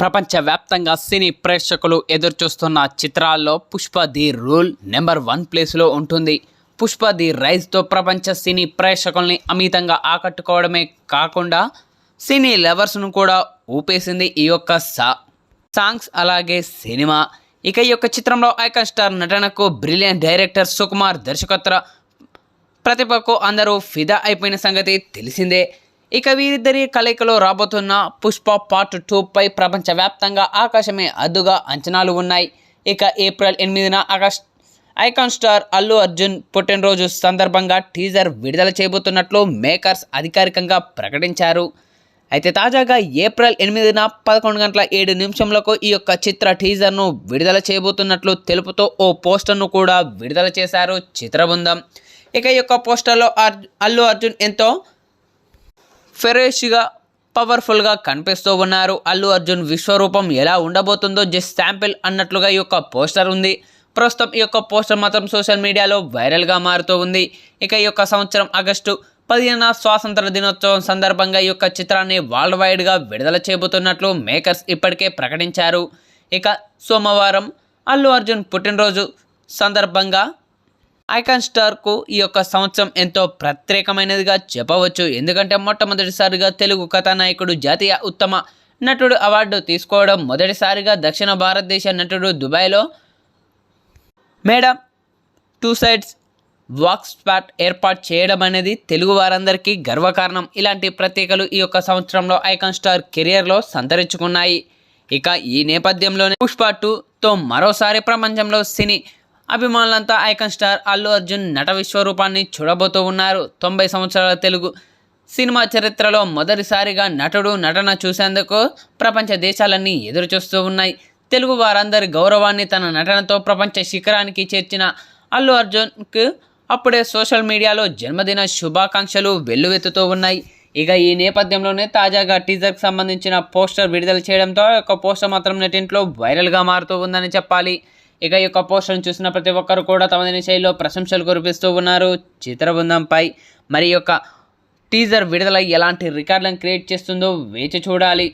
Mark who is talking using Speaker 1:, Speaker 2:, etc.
Speaker 1: ప్రపంచవ్యాప్తంగా సినీ ప్రేక్షకులు ఎదురుచూస్తున్న చిత్రాల్లో Pushpa the rule number one ప్లేస్లో ఉంటుంది. పుష్ప ది రైజ్తో ప్రపంచ సినీ ప్రేక్షకుల్ని అమితంగా ఆకట్టుకోవడమే కాకుండా సినీ లవర్స్ను కూడా ఊపేసింది ఈ యొక్క సా సాంగ్స్ అలాగే సినిమా. ఇక ఈ యొక్క చిత్రంలో ఐకాన్ స్టార్ నటనకు బ్రిలియంట్ డైరెక్టర్ సుకుమార్ దర్శకత్వ ప్రతిభకు అందరూ ఫిదా అయిపోయిన సంగతి తెలిసిందే. ఇక వీరిద్దరి కలయికలో రాబోతున్న పుష్ప పార్ట్ టూపై ప్రపంచవ్యాప్తంగా ఆకాశమే అద్దుగా అంచనాలు ఉన్నాయి. ఇక ఏప్రిల్ ఎనిమిదిన August icon star Allu Arjun పుట్టినరోజు సందర్భంగా టీజర్ విడుదల చేయబోతున్నట్లు మేకర్స్ అధికారికంగా ప్రకటించారు. అయితే తాజాగా ఏప్రిల్ ఎనిమిదిన పదకొండు గంటల ఏడు నిమిషంలకు ఈ యొక్క చిత్ర టీజర్ను విడుదల చేయబోతున్నట్లు తెలుపుతూ ఓ పోస్టర్ను కూడా విడుదల చేశారు చిత్రబృందం. ఇక ఈ యొక్క పోస్టర్లో అర్జు అల్లు అర్జున్ ఎంతో ఫ్రెష్గా పవర్ఫుల్గా కనిపిస్తూ ఉన్నారు. అల్లు అర్జున్ విశ్వరూపం ఎలా ఉండబోతుందో జస్ట్ శాంపిల్ అన్నట్లుగా ఈ యొక్క పోస్టర్ ఉంది. ప్రస్తుతం ఈ యొక్క పోస్టర్ మాత్రం సోషల్ మీడియాలో వైరల్గా మారుతూ ఉంది. ఇక ఈ యొక్క సంవత్సరం ఆగస్టు పదిహేన స్వాతంత్ర దినోత్సవం సందర్భంగా ఈ యొక్క చిత్రాన్ని వరల్డ్ వైడ్గా విడుదల చేయబోతున్నట్లు మేకర్స్ ఇప్పటికే ప్రకటించారు. ఇక సోమవారం అల్లు అర్జున్ పుట్టినరోజు సందర్భంగా ఐకాన్ స్టార్కు ఈ యొక్క సంవత్సరం ఎంతో ప్రత్యేకమైనదిగా చెప్పవచ్చు. ఎందుకంటే మొట్టమొదటిసారిగా తెలుగు కథానాయకుడు జాతీయ ఉత్తమ నటుడు అవార్డు తీసుకోవడం మొదటిసారిగా దక్షిణ భారతదేశ నటుడు దుబాయ్లో. Madam two sides walk spot ఏర్పాటు చేయడం అనేది తెలుగు వారందరికీ గర్వకారణం. ఇలాంటి ప్రత్యేకలు ఈ యొక్క సంవత్సరంలో ఐకాన్ స్టార్ కెరియర్లో సంతరించుకున్నాయి. ఇక ఈ నేపథ్యంలోనే పుష్ప టూతో మరోసారి ప్రపంచంలో సినీ అభిమానులంతా ఐకాన్ స్టార్ అల్లు అర్జున్ నట విశ్వరూపాన్ని చూడబోతూ ఉన్నారు. తొంభై సంవత్సరాల తెలుగు సినిమా చరిత్రలో మొదటిసారిగా నటుడు నటన చూసేందుకు ప్రపంచ దేశాలన్నీ ఎదురు చూస్తూ ఉన్నాయి. తెలుగు వారందరి గౌరవాన్ని తన నటనతో ప్రపంచ శిఖరానికి చేర్చిన అల్లు అర్జున్కు అప్పుడే సోషల్ మీడియాలో జన్మదిన శుభాకాంక్షలు వెల్లువెత్తుతూ ఉన్నాయి. ఇక ఈ నేపథ్యంలోనే తాజాగా టీజర్కి సంబంధించిన పోస్టర్ విడుదల చేయడంతో ఒక పోస్టర్ మాత్రం నెటింట్లో వైరల్గా మారుతూ ఉందని చెప్పాలి. ఇక ఈ యొక్క పోస్టర్ను చూసిన ప్రతి ఒక్కరు కూడా తమదైన శైలిలో ప్రశంసలు కురిపిస్తూ ఉన్నారు. చిత్రబృందంపై మరి యొక్క టీజర్ విడుదల ఎలాంటి రికార్డులను క్రియేట్ చేస్తుందో వేచి చూడాలి.